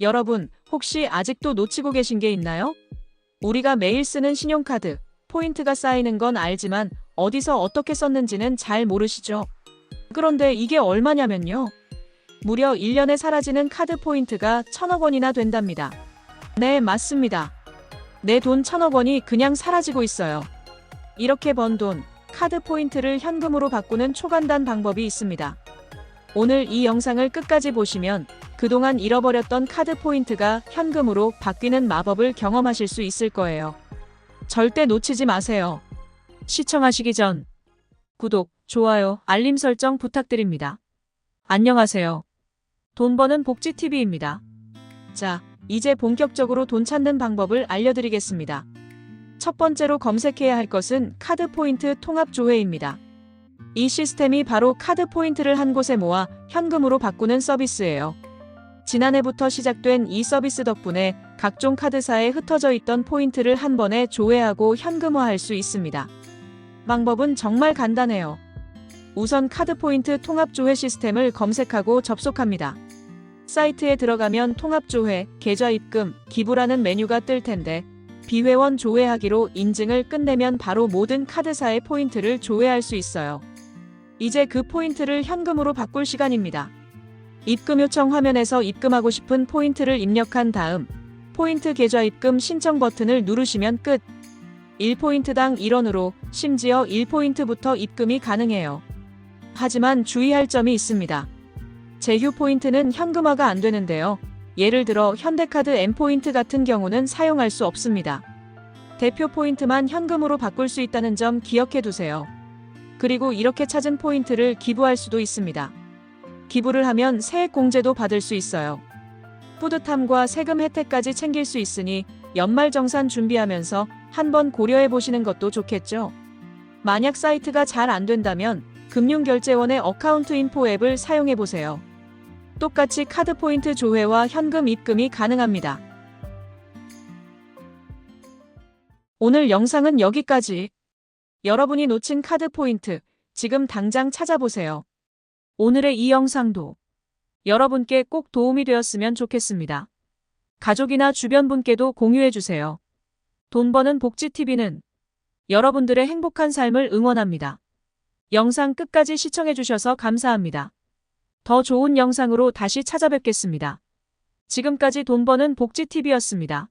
여러분, 혹시 아직도 놓치고 계신 게 있나요? 우리가 매일 쓰는 신용카드, 포인트가 쌓이는 건 알지만 어디서 어떻게 썼는지는 잘 모르시죠? 그런데 이게 얼마냐면요. 무려 1년에 사라지는 카드 포인트가 천억 원이나 된답니다. 네, 맞습니다. 내 돈 천억 원이 그냥 사라지고 있어요. 이렇게 번 돈, 카드 포인트를 현금으로 바꾸는 초간단 방법이 있습니다. 오늘 이 영상을 끝까지 보시면 그동안 잃어버렸던 카드 포인트가 현금으로 바뀌는 마법을 경험하실 수 있을 거예요. 절대 놓치지 마세요. 시청하시기 전 구독, 좋아요, 알림 설정 부탁드립니다. 안녕하세요. 돈 버는 복지TV입니다. 자, 이제 본격적으로 돈 찾는 방법을 알려드리겠습니다. 첫 번째로 검색해야 할 것은 카드 포인트 통합 조회입니다. 이 시스템이 바로 카드 포인트를 한 곳에 모아 현금으로 바꾸는 서비스예요. 지난해부터 시작된 이 서비스 덕분에 각종 카드사에 흩어져 있던 포인트를 한 번에 조회하고 현금화할 수 있습니다. 방법은 정말 간단해요. 우선 카드 포인트 통합 조회 시스템을 검색하고 접속합니다. 사이트에 들어가면 통합 조회, 계좌 입금, 기부라는 메뉴가 뜰 텐데 비회원 조회하기로 인증을 끝내면 바로 모든 카드사의 포인트를 조회할 수 있어요. 이제 그 포인트를 현금으로 바꿀 시간입니다. 입금 요청 화면에서 입금하고 싶은 포인트를 입력한 다음 포인트 계좌 입금 신청 버튼을 누르시면 끝. 1포인트당 1원으로 심지어 1포인트부터 입금이 가능해요. 하지만 주의할 점이 있습니다. 제휴 포인트는 현금화가 안 되는데요. 예를 들어 현대카드 M포인트 같은 경우는 사용할 수 없습니다. 대표 포인트만 현금으로 바꿀 수 있다는 점 기억해 두세요. 그리고 이렇게 찾은 포인트를 기부할 수도 있습니다. 기부를 하면 세액 공제도 받을 수 있어요. 뿌듯함과 세금 혜택까지 챙길 수 있으니 연말 정산 준비하면서 한번 고려해 보시는 것도 좋겠죠. 만약 사이트가 잘 안 된다면 금융결제원의 어카운트 인포 앱을 사용해 보세요. 똑같이 카드 포인트 조회와 현금 입금이 가능합니다. 오늘 영상은 여기까지. 여러분이 놓친 카드 포인트 지금 당장 찾아보세요. 오늘의 이 영상도 여러분께 꼭 도움이 되었으면 좋겠습니다. 가족이나 주변 분께도 공유해 주세요. 돈 버는 복지TV는 여러분들의 행복한 삶을 응원합니다. 영상 끝까지 시청해 주셔서 감사합니다. 더 좋은 영상으로 다시 찾아뵙겠습니다. 지금까지 돈 버는 복지TV였습니다.